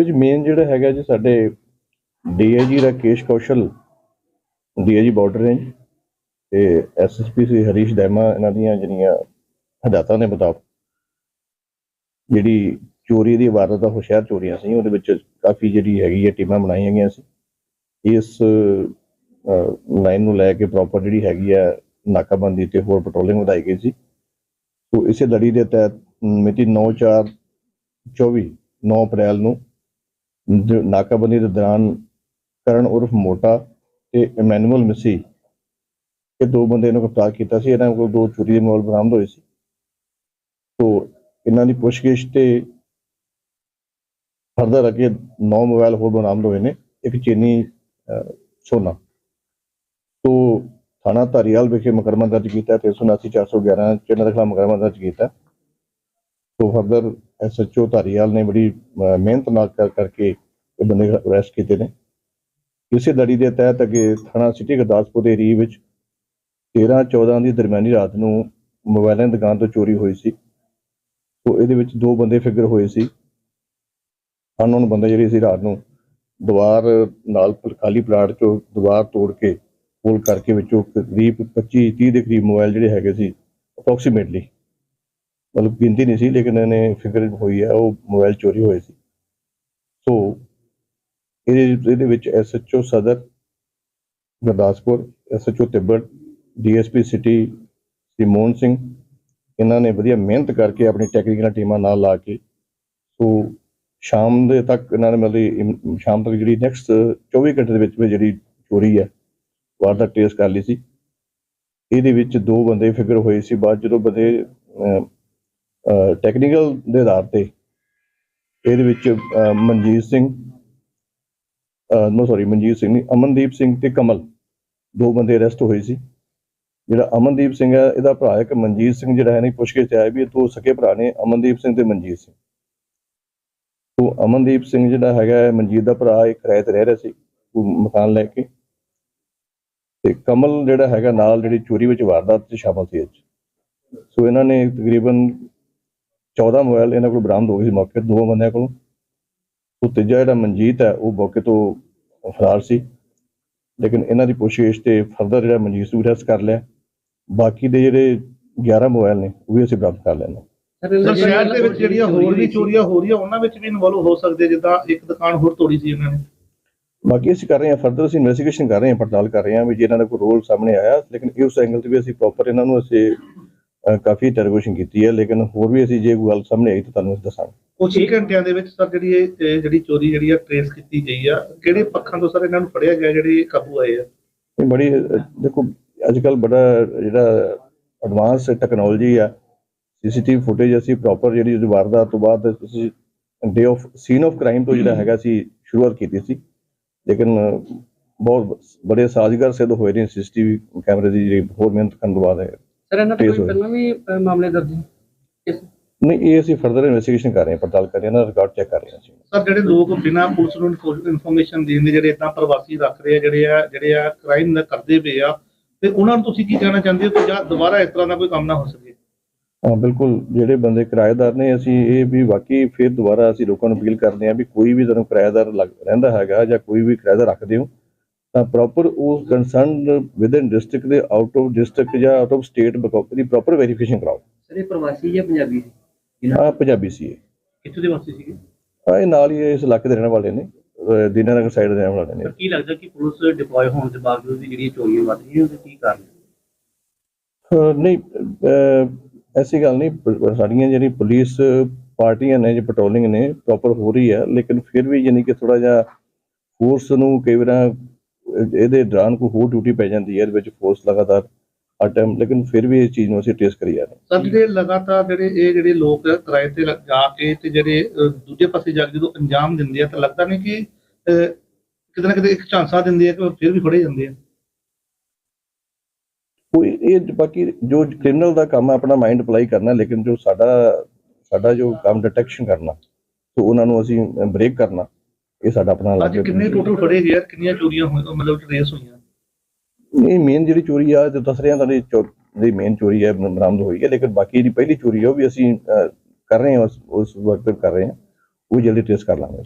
ਵਿੱਚ ਮੇਨ ਜਿਹੜਾ ਹੈਗਾ ਜੀ ਸਾਡੇ DIG Rakesh Kaushal DIG border range ਤੇ ਐਸਐਸਪੀ ਸੀ ਹਰੀਸ਼ ਦੈਮਾ ਇਹਨਾਂ ਦੀਆਂ ਜਿਹੜੀਆਂ ਹਦਾਇਤਾਂ ਦੇ ਮੁਤਾਬਕ ਜਿਹੜੀ ਚੋਰੀ ਦੀ ਵਾਰਦਾਤ ਉਹ ਸ਼ਹਿਰ ਚੋਰੀਆਂ ਸੀ, ਉਹਦੇ ਵਿੱਚ ਕਾਫੀ ਜਿਹੜੀ ਹੈਗੀ ਹੈ ਟੀਮਾਂ ਬਣਾਈਆਂ ਗਈਆਂ ਸੀ। ਇਸ ਲਾਈਨ ਨੂੰ ਲੈ ਕੇ ਪ੍ਰੋਪਰ ਜਿਹੜੀ ਹੈਗੀ ਹੈ ਨਾਕਾਬੰਦੀ ਤੇ ਹੋਰ ਪੈਟਰੋਲਿੰਗ ਵਧਾਈ ਗਈ ਸੀ। ਸੋ ਇਸੇ ਲੜੀ ਦੇ ਤਹਿਤ ਮਿਤੀ 9/4 24 9 ਅਪ੍ਰੈਲ ਨੂੰ ਨਾਕਾਬੰਦੀ ਦੇ ਦੌਰਾਨ ਕਰਨ ਉਰਫ ਮੋਟਾ ਤੇ ਇਮੈਨੂਅਲ ਮਿਸੀ ਇਹ ਦੋ ਬੰਦੇ ਨੂੰ ਗ੍ਰਿਫਤਾਰ ਕੀਤਾ ਸੀ, ਇਹਨਾਂ ਕੋਲ ਦੋ ਚੋਰੀ ਦੇ ਮੋਬਾਈਲ ਬਰਾਮਦ ਹੋਏ ਸੀ। ਸੋ ਇਹਨਾਂ ਦੀ ਪੁੱਛਗਿੱਛ ਤੇ ਫਰਦਰ ਅੱਗੇ 9 ਮੋਬਾਈਲ ਹੋਰ ਬਰਾਮਦ ਹੋਏ ਨੇ, ਇੱਕ ਚੀਨੀ ਸੋਨਾ। ਸੋ ਥਾਣਾ ਧਾਰੀਵਾਲ ਵਿਖੇ ਮੁਕੱਦਮਾ ਦਰਜ ਕੀਤਾ 379 411 ਚ ਇਹਨਾਂ ਦੇ ਖਿਲਾਫ ਮੁਕੱਦਮਾ ਦਰਜ ਕੀਤਾ। ਸੋ ਫਰਦਰ ਐਸਐਚਓ ਧਾਰੀਵਾਲ ਨੇ ਬੜੀ ਮਿਹਨਤ ਨਾਲ ਕਰ, ਕਰਕੇ ਇਹ ਬੰਦੇ ਅਰੈਸਟ ਕੀਤੇ ਨੇ। ਇਸੇ ਲੜੀ ਦੇ ਤਹਿਤ ਅੱਗੇ ਥਾਣਾ ਸਿਟੀ ਗੁਰਦਾਸਪੁਰ ਦੇ ਏਰੀਏ ਵਿੱਚ 13 14 ਦੀ ਦਰਮਿਆਨੀ ਰਾਤ ਨੂੰ ਮੋਬਾਈਲਾਂ ਦੀ ਦੁਕਾਨ ਤੋਂ ਚੋਰੀ ਹੋਈ ਸੀ। ਸੋ ਇਹਦੇ ਵਿੱਚ ਦੋ ਬੰਦੇ ਫਿਗਰ ਹੋਏ ਸੀ। ਅਨਨੋਨ ਬੰਦੇ ਜਿਹੜੇ ਸੀ ਰਾਤ ਨੂੰ ਦੀਵਾਰ ਨਾਲ ਖਾਲੀ ਪਲਾਟ ਚੋਂ ਦੀਵਾਰ ਤੋੜ ਕੇ ਕੋਲ ਕਰਕੇ ਵਿੱਚੋਂ ਕਰੀਬ 25 30 ਦੇ ਕਰੀਬ ਮੋਬਾਈਲ ਜਿਹੜੇ ਹੈਗੇ ਸੀ ਅਪਰੋਕਸੀਮੇਟਲੀ ਮਤਲਬ ਗਿਣਤੀ ਨਹੀਂ ਸੀ, ਲੇਕਿਨ ਇਹਨੇ ਫਿਗਰ ਹੋਈ ਹੈ, ਉਹ ਮੋਬਾਈਲ ਚੋਰੀ ਹੋਏ ਸੀ। ਸੋ ਇਹਦੇ ਇਹਦੇ ਵਿੱਚ SHO Sadar, Gurdaspur SHO Tibbar DSP city Shri Mohan Singh, ਇਹਨਾਂ ਨੇ ਵਧੀਆ ਮਿਹਨਤ ਕਰਕੇ ਆਪਣੀ ਟੈਕਨੀਕਲ ਟੀਮਾਂ ਨਾਲ ਲਾ ਕੇ, ਸੋ ਸ਼ਾਮ ਦੇ ਤੱਕ ਇਹਨਾਂ ਨੇ ਮਤਲਬ ਸ਼ਾਮ ਤੱਕ ਜਿਹੜੀ ਨੈਕਸਟ 24 ਘੰਟੇ ਦੇ ਵਿੱਚ ਵਿੱਚ ਜਿਹੜੀ ਚੋਰੀ ਹੈ, ਵਾਰਦਾਤ ਟ੍ਰੇਸ ਕਰ ਲਈ ਸੀ। ਇਹਦੇ ਵਿੱਚ ਦੋ ਬੰਦੇ ਫਿਕਰ ਹੋਏ ਸੀ, ਬਾਅਦ ਜਦੋਂ ਬੰਦੇ ਟੈਕਨੀਕਲ ਦੇ ਆਧਾਰ ਤੇ ਇਹਦੇ ਵਿੱਚ ਮਨਜੀਤ ਸਿੰਘ ਨੋ ਸੌਰੀ ਮਨਜੀਤ ਸਿੰਘ ਨਹੀਂ, ਅਮਨਦੀਪ ਸਿੰਘ ਤੇ ਕਮਲ ਦੋ ਬੰਦੇ ਅਰੈਸਟ ਹੋਏ ਸੀ। ਜਿਹੜਾ ਅਮਨਦੀਪ ਸਿੰਘ ਹੈ, ਇਹਦਾ ਭਰਾ ਹੈ ਕਿ ਮਨਜੀਤ ਸਿੰਘ ਜਿਹੜਾ ਹੈ ਨਹੀਂ ਪੁੱਛ ਕੇ ਆਇਆ ਵੀ ਇਹ ਦੋ ਸਕੇ ਭਰਾ ਨੇ, ਅਮਨਦੀਪ ਸਿੰਘ ਤੇ ਮਨਜੀਤ ਸਿੰਘ। ਤੋਂ ਅਮਨਦੀਪ ਸਿੰਘ ਜਿਹੜਾ ਹੈਗਾ ਮਨਜੀਤ ਦਾ ਭਰਾ, ਇੱਕ ਕਿਰਾਏ ਤੇ ਰਹਿ ਰਿਹਾ ਸੀ ਮਕਾਨ ਲੈ ਕੇ। ਤੇ ਕਮਲ ਜਿਹੜਾ ਹੈਗਾ, ਨਾਲ ਜਿਹੜੀ ਚੋਰੀ ਵਿੱਚ ਵਾਰਦਾਤ 'ਚ ਸ਼ਾਮਲ ਸੀ ਅੱਜ। ਸੋ ਇਹਨਾਂ ਨੇ ਤਕਰੀਬਨ 14 ਮੋਬਾਈਲ ਇਹਨਾਂ ਕੋਲ ਬਰਾਮਦ ਹੋ ਗਏ ਸੀ ਮੌਕੇ ਦੋ ਬੰਦਿਆਂ ਕੋਲੋਂ। ਉਹ ਤੀਜਾ ਜਿਹੜਾ ਮਨਜੀਤ ਹੈ ਉਹ ਮੌਕੇ ਤੋਂ ਫਰਾਰ ਸੀ। ਲੇਕਿਨ ਇਹਨਾਂ ਦੀ ਪੁੱਛਗਿੱਛ ਤੇ ਫਰਦਰ ਜਿਹੜਾ ਮਨਜੀਤ ਨੂੰ ਅਰੈਸਟ ਕਰ ਲਿਆ। ਬਾਕੀ ਦੇ ਜਿਹੜੇ 11 ਮੋਬਾਈਲ ਨੇ ਉਹ ਵੀ ਅਸੀਂ ਬਰਾਮਦ ਕਰ ਲਏ ਨੇ ਸਰ ਸ਼ਹਿਰ ਦੇ ਵਿੱਚ ਜਿਹੜੀਆਂ ਹੋਰ ਵੀ ਚੋਰੀਆਂ ਹੋ ਰਹੀਆਂ ਉਹਨਾਂ ਵਿੱਚ ਵੀ ਇਨਵੋਲਵ ਹੋ ਸਕਦੇ ਜਿੱਦਾਂ ਇੱਕ ਦੁਕਾਨ ਹੋਰ ਤੋੜੀ ਸੀ ਉਹਨਾਂ ਨੇ। ਬਾਕੀ ਅਸੀਂ ਕਰ ਰਹੇ ਹਾਂ ਫਰਦਰ ਅਸੀਂ ਇਨਵੈਸਟੀਗੇਸ਼ਨ ਕਰ ਰਹੇ ਹਾਂ ਪੜਤਾਲ ਕਰ ਰਹੇ ਹਾਂ ਵੀ ਜੇ ਇਹਨਾਂ ਦਾ ਕੋਈ ਰੋਲ ਸਾਹਮਣੇ ਆਇਆ ਲੇਕਿਨ ਇਸ ਐਂਗਲ ਤੇ ਵੀ ਅਸੀਂ ਪ੍ਰੋਪਰ ਇਹਨਾਂ ਨੂੰ ਅਸੀਂ ਕਾਫੀ ਇੰਟਰੋਗੇਸ਼ਨ ਕੀਤੀ ਹੈ ਲੇਕਿਨ ਹੋਰ ਵੀ ਅਸੀਂ ਜੇ ਕੋਈ ਗੱਲ ਸਾਹਮਣੇ ਆਈ ਤਾਂ ਤੁਹਾਨੂੰ ਅਸੀਂ ਦੱਸਾਂਗੇ। ਕੁਝ ਹੀ ਘੰਟਿਆਂ ਦੇ ਵਿੱਚ ਸਰ ਜਿਹੜੀ ਇਹ ਜਿਹੜੀ ਚੋਰੀ ਜਿਹੜੀ ਆ ਟ੍ਰੇਸ ਕੀਤੀ ਗਈ ਆ ਕਿਹੜੇ ਪੱਖਾਂ ਤੋਂ ਸਰ ਇਹਨਾਂ ਨੂੰ ਫੜਿਆ ਗਿਆ ਜਿਹੜੇ ਕਾਬੂ ਆਏ ਆ? ਇਹ ਬੜੀ ਦੇਖੋ ਅੱਜ ਕੱਲ ਬੜਾ ਜਿਹੜਾ ਐਡਵਾਂਸ ਟੈਕਨੋਲੋਜੀ ਆ ਸੀਸੀਟੀਵੀ ਫੁਟੇਜ ਅਸੀਂ ਪ੍ਰੋਪਰ ਜਿਹੜੀ ਉਹਦੀ ਵਾਰਦਾਤ ਤੋਂ ਬਾਅਦ ਤੁਸੀਂ day of scene of crime ਤੋਂ ਜਿਹੜਾ ਹੈਗਾ ਸੀ ਸ਼ੁਰੂਆਤ ਕੀਤੀ ਸੀ। ਲੇਕਿਨ ਬਹੁਤ ਬੜੇ ਸਾਜ਼ਗਰ ਸਿੱਧ ਹੋਏ ਨੇ ਸੀਸੀਟੀਵੀ ਕੈਮਰੇ ਦੀ ਜਿਹੜੀ ਹੋਰ ਮਿਹਨਤ ਕਰਨ ਤੋਂ ਬਾਅਦ ਹੈ ਸਰ ਇਹਨਾਂ ਤੇ Trace ਕੋਈ ਹੋਏ। ਪਹਿਲਾਂ ਵੀ ਅਹ, ਮਾਮਲੇ ਦਰਜ ਹੈ ਇਸ ਨਹੀਂ ਇਹ ਅਸੀਂ ਫਰਦਰ ਇਨਵੈਸਟੀਗੇਸ਼ਨ ਕਰ ਰਹੇ ਹਾਂ ਪੜਤਾਲ ਕਰ ਰਹੇ ਹਾਂ ਨਾ ਰਿਕਾਰਡ ਚੈੱਕ ਕਰ ਰਹੇ ਹਾਂ ਅਸੀਂ। ਸਰ ਜਿਹੜੇ ਲੋਕ ਬਿਨਾਂ ਪੁਲਿਸ ਨੂੰ ਇਨਫੋਰਮੇਸ਼ਨ ਦੇਣ ਦੇ ਜਿਹੜੇ ਇਦਾਂ ਪ੍ਰਵਾਸੀ ਰੱਖ ਰਹੇ ਆ ਜਿਹੜੇ ਆ ਜਿਹੜੇ ਆ ਕ੍ਰਾਈਮ ਕਰਦੇ ਪਏ ਆ ਤੇ ਉਹਨਾਂ ਨੂੰ ਤੁਸੀਂ ਕੀ ਕਹਿਣਾ ਚਾਹੁੰਦੇ ਹੋ ਕਿ ਜਾਂ ਦੁਬਾਰਾ ਇਸ ਤਰ੍ਹਾਂ ਦਾ ਕੋਈ ਕੰਮ ਨਾ ਹੋ ਸਕੇ? ਹਾਂ ਬਿਲਕੁਲ ਜਿਹੜੇ ਬੰਦੇ ਕਿਰਾਏਦਾਰ ਨੇ ਅਸੀਂ ਇਹ ਵੀ ਵਾਕਈ ਫਿਰ ਦੁਬਾਰਾ ਅਸੀਂ ਲੋਕਾਂ ਨੂੰ ਅਪੀਲ ਕਰਦੇ ਹਾਂ ਵੀ ਕੋਈ ਵੀ ਤੁਹਾਨੂੰ ਕਿਰਾਏਦਾਰ ਲੱਗ- ਰਹਿੰਦਾ ਹੈਗਾ ਜਾਂ ਕੋਈ ਵੀ ਕਿਰਾਏਦਾਰ ਰੱਖਦੇ ਹੋ ਤਾਂ ਪ੍ਰੋਪਰ ਉਸ ਕੰਸਰਨ ਵਿਦਨ ਡਿਸਟ੍ਰਿਕਟ ਦੇ ਆਊਟ ਆਫ ਡਿਸਟ੍ਰਿਕਟ ਜਾਂ ਆਊਟ ਆਫ ਸਟੇਟ ਦੀ ਪ੍ਰੋਪਰ ਵੈਰੀਫਿਕੇਸ਼ਨ ਕਰਾਓ। ਸਰ ਇਹ ਪ੍ਰਵਾਸੀ ਜਾਂ ਪੰਜਾਬੀ ਸੀ? ਆ ਪੰਜਾਬੀ ਸੀ ਇਹ। ਕਿੱਥੋਂ ਦੇ ਵਾਸੀ ਸੀਗੇ? ਆਹ ਇਹ ਨਾਲ ਹੀ ਇਸ ਇਲਾਕੇ ਦੇ ਰਹਿਣ ਵਾਲੇ ਨੇ। ਦੀਨਾਨਗਰ ਸਾਈਡ ਦੇ ਰਹਿਣ ਵਾਲੇ ਨੇ। ਕੀ ਲੱਗਦਾ ਕਿ ਪੁਲਿਸ ਡਿਪਲੋਏ ਹੋਣ ਦੇ ਬਾਵਜੂਦ ਵੀ ਜਿਹੜੀਆਂ ਚੋਰੀਆਂ ਵੱਧ ਰਹੀਆਂ ਉਹਦੇ ਕੀ ਕਾਰਨ? ਹੈ? ਨਹੀਂ ਐਸੀ ਗੱਲ ਨਹੀਂ। ਸਾਡੀਆਂ ਜਿਹੜੀ ਪੁਲਿਸ ਪਾਰਟੀਆਂ ਨੇ ਜੋ ਪੈਟਰੋਲਿੰਗ ਨੇ ਪ੍ਰੋਪਰ ਹੋ ਰਹੀ ਹੈ। ਲੇਕਿਨ ਫਿਰ ਵੀ ਯਾਨੀ ਕਿ ਥੋੜਾ ਜਿਹਾ ਫੋਰਸ ਨੂੰ ਕਈ ਵਾਰ ਇਹਦੇ ਦੌਰਾਨ ਕੋਈ ਹੋਰ ਡਿਊਟੀ ਪੈ ਜਾਂਦੀ ਹੈ ਇਹਦੇ ਵਿੱਚ ਫੋਰਸ ਲਗਾਤਾਰ ਟਾਈਮ ਲੇਕਿਨ ਫਿਰ ਵੀ ਇਸ ਚੀਜ਼ ਨੂੰ ਅਸੀਂ ਟ੍ਰੇਸ ਕਰੀ ਜਾ ਰਹੇ ਹਾਂ। ਸਰ ਜਿਹੜੇ ਲਗਾਤਾਰ ਜਿਹੜੇ ਇਹ ਜਿਹੜੇ ਲੋਕ ਕਿਰਾਏ ਤੇ ਜਾ ਕੇ ਤੇ ਜਿਹੜੇ ਦੂਜੇ ਪਾਸੇ ਜਾ ਕੇ ਜਦੋਂ ਅੰਜਾਮ ਦਿੰਦੇ ਆ ਤਾਂ ਲੱਗਦਾ ਨਹੀਂ ਕਿ ਕਿਤੇ ਨਾ ਕਿਤੇ ਇੱਕ ਝਾਂਸਾ ਦਿੰਦੇ ਆ ਕਿ ਫਿਰ ਵੀ ਫੜੇ ਜਾਂਦੇ ਆ? ਕੋਈ ਇਹ ਬਾਕੀ ਜੋ ਕ੍ਰਿਮੀਨਲ ਦਾ ਕੰਮ ਹੈ ਆਪਣਾ ਮਾਈਂਡ ਅਪਲਾਈ ਕਰਨਾ ਲੇਕਿਨ ਜੋ ਸਾਡਾ ਸਾਡਾ ਜੋ ਕੰਮ ਡਿਟੈਕਸ਼ਨ ਕਰਨਾ ਸੋ ਉਹਨਾਂ ਨੂੰ ਅਸੀਂ ਬ੍ਰੇਕ ਕਰਨਾ ਇਹ ਸਾਡਾ ਆਪਣਾ ਅੱਜ ਕਿੰਨੇ ਟੋਟਲ ਫੜੇ ਗਏ ਆ ਕਿੰਨੀਆਂ ਚੋਰੀਆਂ ਹੋਈਆਂ ਮਤਲਬ ਟ੍ਰੇਸ ਹੋਈਆਂ? ਇਹ ਮੇਨ ਜਿਹੜੀ ਚੋਰੀ ਆ ਜੋ ਦੱਸ ਰਿਹਾ ਤੁਹਾਡੀ ਜਿਹੜੀ ਮੇਨ ਚੋਰੀ ਹੈ ਬਰਾਮਦ ਹੋਈ ਹੈ ਲੇਕਿਨ ਬਾਕੀ ਜਿਹੜੀ ਪਹਿਲੀ ਚੋਰੀ ਹੈ ਉਹ ਵੀ ਅਸੀਂ ਕਰ ਰਹੇ ਹਾਂ ਉਸ ਉਸ ਵਕਤ ਕਰ ਰਹੇ ਹਾਂ ਉਹ ਜਲਦੀ ਟ੍ਰੇਸ ਕਰ ਲਾਂਗੇ